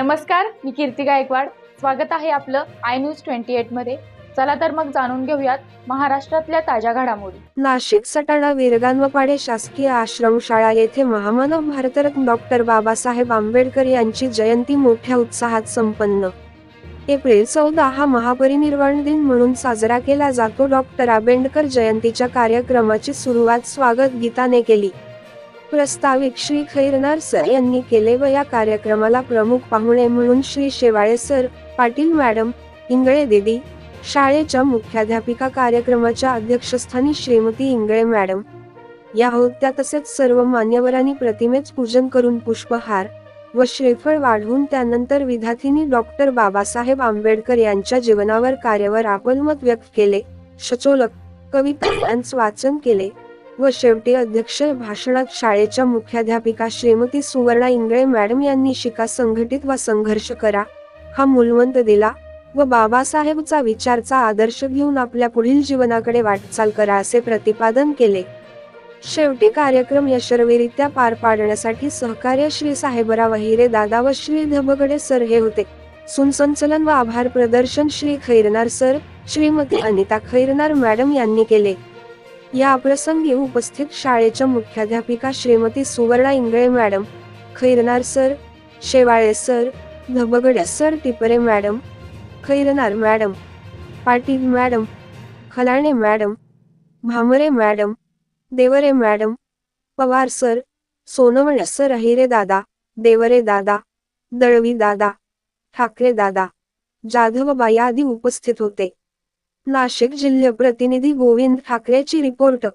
नमस्कार मी कीर्ती गायकवाड. स्वागत आहे आपलं आय न्यूज ट्वेंटी एटमध्ये. चला तर मग जाणून घेऊयात महाराष्ट्रातल्या ताज्या घडामोडी. नाशिक सटाणा वीरगानवपाडे शासकीय आश्रमशाळा येथे महामानव भारतरत्न डॉक्टर बाबासाहेब आंबेडकर यांची जयंती मोठ्या उत्साहात संपन्न. एप्रिल चौदा हा महापरिनिर्वाण दिन म्हणून साजरा केला जातो. डॉक्टर आंबेडकर जयंतीच्या कार्यक्रमाची सुरुवात स्वागत गीताने केली. प्रस्ताविक श्री खैरनार सर यांनी केले व या कार्यक्रमाला प्रमुख पाहुणे म्हणून श्री शेवाळे सर पाटील मॅडम इंगळे दिदी शाळेच्या मुख्याध्यापिका कार्यक्रमाच्या अध्यक्षस्थानी श्रीमती इंगळे मॅडम. या होत्या तसेच सर्व मान्यवरांनी प्रतिमेच पूजन करून पुष्पहार व श्रीफळ वाढवून त्यानंतर विद्यार्थिनी डॉक्टर बाबासाहेब आंबेडकर यांच्या जीवनावर कार्यावर आपलमत व्यक्त केले. सचोलक कविता वाचन केले. व शेवटी अध्यक्ष भाषणात शाळेच्या मुख्याध्यापिका श्रीमती सुवर्णा इंगळे मॅडम यांनी शिका संघटित व संघर्ष करा हा मूलवंत दिला व बाबासाहेबचा विचारचा आदर्श घेऊन आपल्या पुढील जीवनाकडे वाटचाल करा असे प्रतिपादन केले. शेवटी कार्यक्रम यशस्वीरित्या पार पाडण्यासाठी सहकार्य श्री साहेबराव हिरे दादा व श्री धबगडे सर हे होते. सुनसंचलन व आभार प्रदर्शन श्री खैरनार सर श्रीमती अनिता खैरनार मॅडम यांनी केले. या प्रसंगी उपस्थित शाळेच्या मुख्याध्यापिका Shrimati Suvarna Ingle madam Khairnar sir Shewale sir Dhabgade sir Tipre madam Khairnar madam Patil madam Khalane madam Bhamre madam Deore madam Pawar sir Sonawane sir Ahire दादा देवरे दादा दळवी दादा ठाकरे दादा जाधवबाई आदी उपस्थित होते. नाशिक जिल्हा प्रतिनिधी गोविंद ठाकरेची रिपोर्ट.